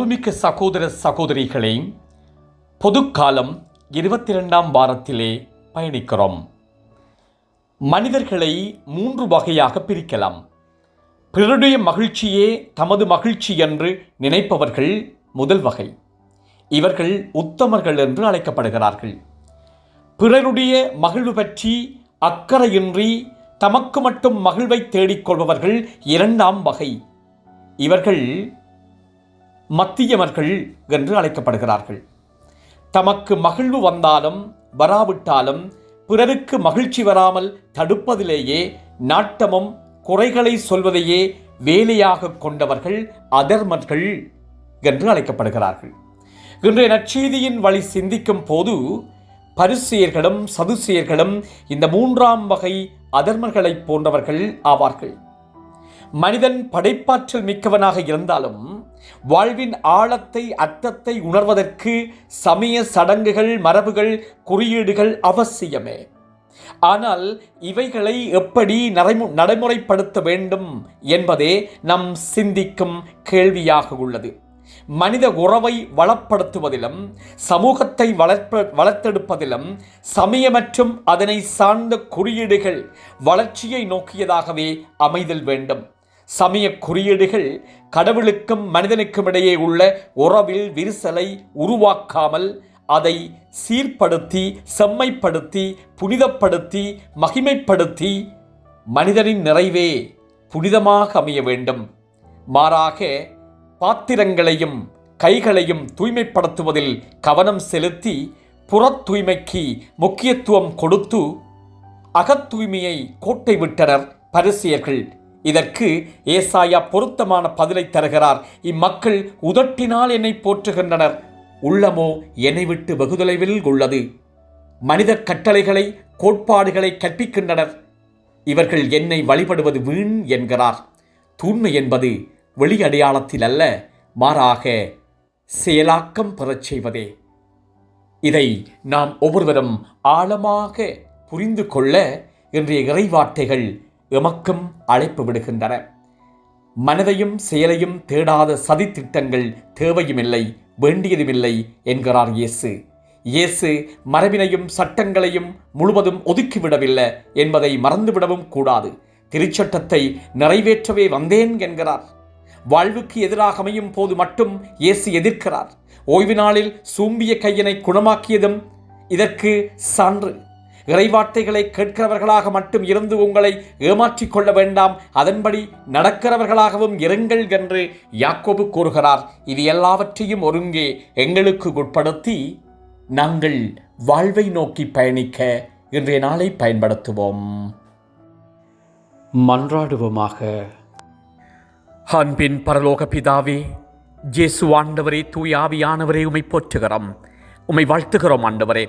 அன்புமிக்க சகோதர சகோதரிகளே பொதுக்காலம் இருபத்தி ரெண்டாம் வாரத்திலே பயணிக்கிறோம். மனிதர்களை மூன்று வகையாக பிரிக்கலாம். பிறருடைய மகிழ்ச்சியே தமது மகிழ்ச்சி என்று நினைப்பவர்கள் முதல் வகை. இவர்கள் உத்தமர்கள் என்று அழைக்கப்படுகிறார்கள். பிறருடைய மகிழ்வு பற்றி அக்கறையின்றி தமக்கு மட்டும் மகிழ்வை தேடிக்கொள்பவர்கள் இரண்டாம் வகை. இவர்கள் மத்தியமர்கள் என்று அழைக்கப்படுகிறார்கள். தமக்கு மகிழ்வு வந்தாலும் வராவிட்டாலும் பிறருக்கு மகிழ்ச்சி வராமல் தடுப்பதிலேயே நாட்டமும் குறைகளை சொல்வதையே வேலையாக கொண்டவர்கள் அதர்மர்கள் என்று அழைக்கப்படுகிறார்கள். இன்றைய நற்செய்தியின் வழி சிந்திக்கும் போது பரிசெயர்களும் சதுசெயர்களும் இந்த மூன்றாம் வகை அதர்மர்களைப் போன்றவர்கள் ஆவார்கள். மனிதன் படைப்பாற்றல் மிக்கவனாக இருந்தாலும் வாழ்வின் ஆழத்தை அர்த்தத்தை உணர்வதற்கு சமய சடங்குகள் மரபுகள் குறியீடுகள் அவசியமே. ஆனால் இவைகளை எப்படி நடைமு நடைமுறைப்படுத்த வேண்டும் என்பதே நம் சிந்திக்கும் கேள்வியாக உள்ளது. மனித உறவை வளப்படுத்துவதிலும் சமூகத்தை வளர்ப்ப வளர்த்தெடுப்பதிலும் சமய மற்றும் அதனை சார்ந்த குறியீடுகள் வளர்ச்சியை நோக்கியதாகவே அமைதல் வேண்டும். சமய குறியீடுகள் கடவுளுக்கும் மனிதனுக்கும் இடையே உள்ள உறவில் விரிசலை உருவாக்காமல் அதை சீர்படுத்தி செம்மைப்படுத்தி புனிதப்படுத்தி மகிமைப்படுத்தி மனிதனின் நிறைவே புனிதமாக அமைய வேண்டும். மாறாக பாத்திரங்களையும் கைகளையும் தூய்மைப்படுத்துவதில் கவனம் செலுத்தி புறத் தூய்மைக்கு முக்கியத்துவம் கொடுத்து அகத்தூய்மையை கோட்டை விட்டனர் பரிசியர்கள். இதற்கு ஏசாயா பொருத்தமான பதிலை தருகிறார். இம்மக்கள் உதட்டினால் என்னை போற்றுகின்றனர். உள்ளமோ என்னை விட்டு வெகுதொலைவில் உள்ளது. மனித கட்டளைகளை கோட்பாடுகளை கற்பிக்கின்றனர். இவர்கள் என்னை வழிபடுவது வீண் என்கிறார். தூண்மை என்பது வெளி அடையாளத்தில் அல்ல மாறாக செயலாக்கம் பெறச் செய்வதே. இதை நாம் ஒவ்வொருவரும் ஆழமாக புரிந்து கொள்ள இன்றைய இறைவார்த்தைகள் எமக்கும் அழைப்பு விடுகின்றன. மனதையும் செயலையும் தேடாத சதித்திட்டங்கள் தேவையுமில்லை வேண்டியதுமில்லை என்கிறார் இயேசு. இயேசு மரபினையும் சட்டங்களையும் முழுவதும் ஒதுக்கிவிடவில்லை என்பதை மறந்துவிடவும் கூடாது. திருச்சட்டத்தை நிறைவேற்றவே வந்தேன் என்கிறார். வாழ்வுக்கு எதிராக அமையும் போது மட்டும் இயேசு எதிர்க்கிறார். ஓய்வு நாளில் சூம்பிய கையினை குணமாக்கியதும் இதற்கு சான்று. இறைவார்த்தைகளை கேட்கிறவர்களாக மட்டும் இருந்து உங்களை ஏமாற்றிக் கொள்ள வேண்டாம். அதன்படி நடக்கிறவர்களாகவும் இருங்கள் என்று யாக்கோபு கூறுகிறார். இது எல்லாவற்றையும் ஒருங்கே எங்களுக்கு உட்படுத்தி நாங்கள் வாழ்வை நோக்கி பயணிக்க இன்றைய நாளை பயன்படுத்துவோம். மன்றாடுவோமாக. அன்பின் பரலோக பிதாவே ஜேசு ஆண்டவரே தூய் ஆவியானவரே உமை போற்றுகிறோம். உமை வாழ்த்துகிறோம் ஆண்டவரே.